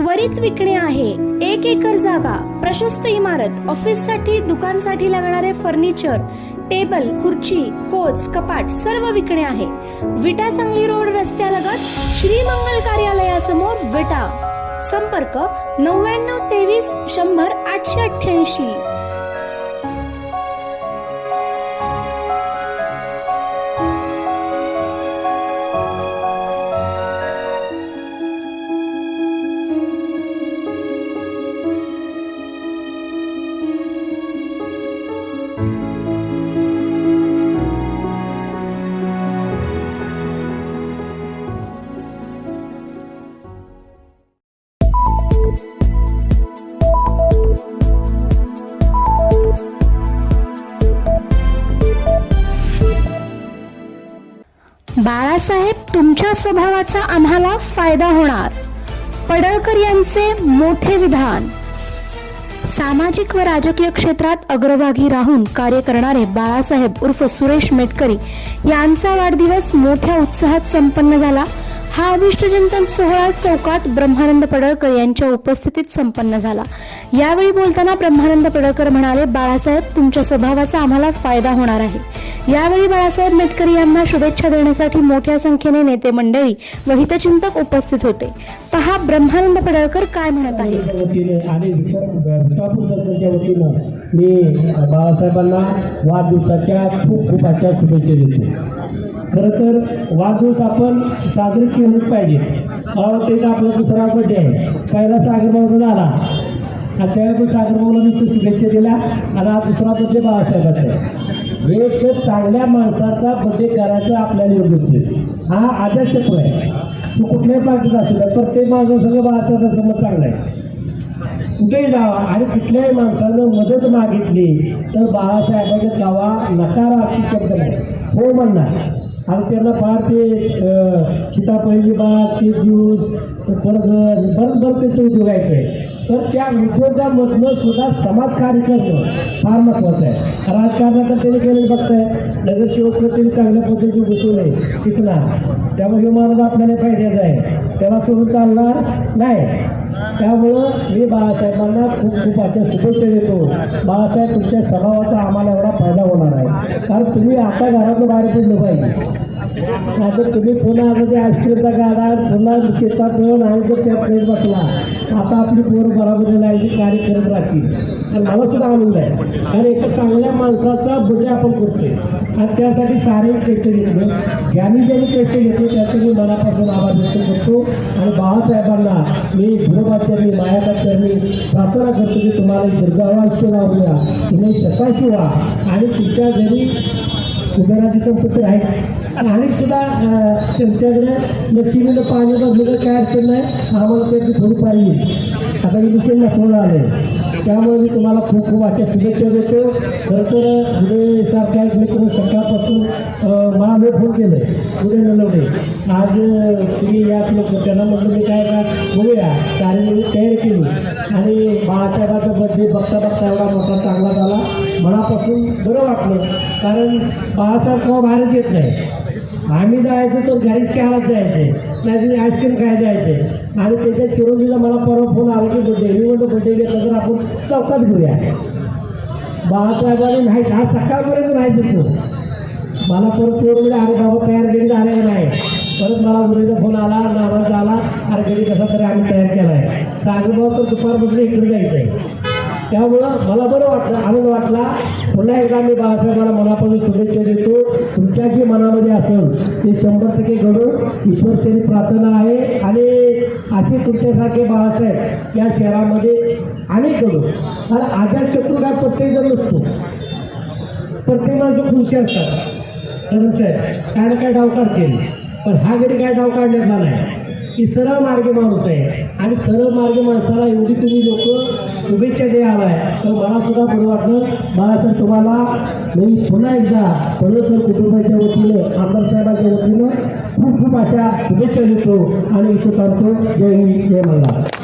त्वरित विकणे आहे. एक एकर जागा प्रशस्त इमारत ऑफिससाठी दुकानसाठी लागणारे फर्निचर टेबल खुर्ची कोच कपाट सर्व विकणे आहे. विटा सांगली रोड रस्त्यालगत श्रीमंगल कार्यालयासमोर विटा. संपर्क नव्याण्णव तेवीस शंभर आठशे अठ्ठ्याऐंशी. बाळासाहेब तुमच्या स्वभावाचा आम्हाला फायदा होणार. पडळकर यांचे मोठे विधान. सामाजिक व राजकीय क्षेत्रात अग्रभागी राहून कार्य करणारे बाळासाहेब उर्फ सुरेश मेटकरी यांचा वाढदिवस मोठ्या उत्साहात संपन्न झाला. हा अभिष्टचिंतन सोहळा चौकात ब्रह्मानंद पडळकर यांच्या उपस्थितीत संपन्न झाला. यावेळी बोलताना ब्रह्मानंद पडळकर म्हणाले बाळासाहेब तुमच्या स्वभावाचा आम्हाला फायदा होणार आहे. यावेळी बाळासाहेब मेटकरी यांना शुभेच्छा देण्यासाठी मोठ्या संख्येने नेते मंडळी व हितचिंतक उपस्थित होते. पहा ब्रह्मानंद पडळकर काय म्हणत आहे मी बाळासाहेबांना वाढदिवसाच्या खूप खूप अशा शुभेच्छा देतो. खरं तर वाढदिवस आपण साजरे केलेच पाहिजे. अहो ते आपला दुसरा बड्डे आहे. पहिला सागरभाऊचा झाला. आणि त्यावेळेस सागरभाऊला मी शुभेच्छा दिल्या. आणि हा दुसरा बड्डे बाळासाहेबाचा आहे. एक तर चांगल्या माणसाचा बड्डे करायचा आपल्याला योग्य होते. हा आदर्श आहे. तू कुठल्याही पार्टीत असू द्या प्रत्येक माणसं सगळं बाळासाहेबांचं समज चांगलं आहे. कुठेही जावा आणि कुठल्याही माणसानं मदत मागितली तर बाळासाहेबांच्या जावा नकारार्थी शब्द नाही. हो म्हणणार. आणि त्यांना फार ते अं, सीताफळीची बाग ते ज्यूस परत बरं बरं त्याचे उद्योग आहेत तर त्या उद्योगामधनं सुद्धा समाजकार्य करणं फार महत्त्वाचं आहे राजकारणात त्यांनी केलं बघताय नगरसेवक त्यांनी चांगल्या पद्धतीने बसवले दिसणार. त्यामुळे हे मार्ग आपल्याला फायद्याचा आहे. तेव्हा सोडून चालणार नाही. त्यामुळं मी बाळासाहेबांना खूप खूप अशा शुभेच्छा देतो. बाळासाहेब तुमच्या स्वभावाचा आम्हाला एवढा फायदा होणार आहे. कारण तुम्ही आता घरातून बाहेर पडलं पाहिजे. आता तुम्ही पुन्हा आता आईस्क्रीमचा गाडा पुन्हा शेतात मिळून आहे तर त्या ट्रेन बसला. आता आपली पोर बराबर लावायची कार्य करत राहतील. आणि मला सुद्धा आनंद आहे. कारण एका चांगल्या माणसाचा बड्डे आपण करतोय. आणि त्यासाठी सारे कष्ट घेतलं. ज्यांनी ज्यांनी कष्ट घेतले त्याचे मी मनापासून आभार व्यक्त करतो. आणि बाळासाहेबांना मी गुरुबाच्यांनी मायाकाच्यांनी प्रार्थना करतो की तुम्हाला दीर्घावास्य लावूया तुम्ही सकाळशी व्हा. आणि तुमच्या घरी कुबेराची संपत्ती आहेच. आणि सुद्धा त्यांच्याकडे लक्ष्मीनं पाणी बसलं काय अडचण नाही. आम्हाला त्याची थोडी पाहिजे. आता मी दुसरे लखनौला आले. त्यामुळे मी तुम्हाला खूप खूप अशा शुभेच्छा देतो. खरं तर पुढे सारख्या एक मित्र सकाळपासून महाबे मला मी फोन केलं. पुढे नलवडे आज तुम्ही या लोक त्यांना म्हटलं मी काय का बघूया कार्याने मी तयारी केली. आणि बाळासाहेबाचा बर्थडे बघता बघता एवढा मोठा चांगला झाला. मनापासून बरं वाटलं. कारण बाळासाहेब केव्हा बाहेरच येत नाही. आम्ही जायचं तर घरी चहाच जायचे. नाही आईस्क्रीम खायला जायचे. आणि त्याच्या चिरंजीला मला परवा फोन आला की बड्डे मी म्हणतो बड्डे घेतला तर आपण चौकात घेऊया. बाळासाहेबांनी नाही हा सकाळपर्यंत नाही देतो मला परत फोन म्हणजे अरे बाबा तयार कधी झालेलं नाही. परत मला मुलीचा फोन आला नाराज आला अरे घरी कसा तरी आम्ही तयार केला आहे सागरभाऊ तर दुपारपासून इकडे जायचं आहे त्यामुळं मला बरं वाटलं आनंद वाटला. पुन्हा एकदा मी बाळासाहेबांना मनापासून शुभेच्छा देतो. तुमच्या जी मनामध्ये असेल ते शंभर टक्के घडून ईश्वर प्रार्थना आहे. आणि असे तुमच्यासारखे बाळासाहेब या शहरामध्ये अनेक घडून कारण आजार शत्रू काय प्रत्येक जण नसतो. प्रत्येक माणसं खुशी असतात. खरंच आहे. काय काय डाव काढतील? पण हा गडी काय डाव काढण्याचा नाही की सरळ मार्गी माणूस आहे. आणि सरळ मार्गी माणसाला एवढी तुम्ही लोक शुभेच्छा द्यायला आहे तर मला सुद्धा बरं वाटलं. मला तर तुम्हाला मी पुन्हा एकदा तर कुटुंबाच्या वतीनं आमदार साहेबांच्या वतीनं खूप खूप अशा शुभेच्छा देतो आणि इथं करतो जय जय मला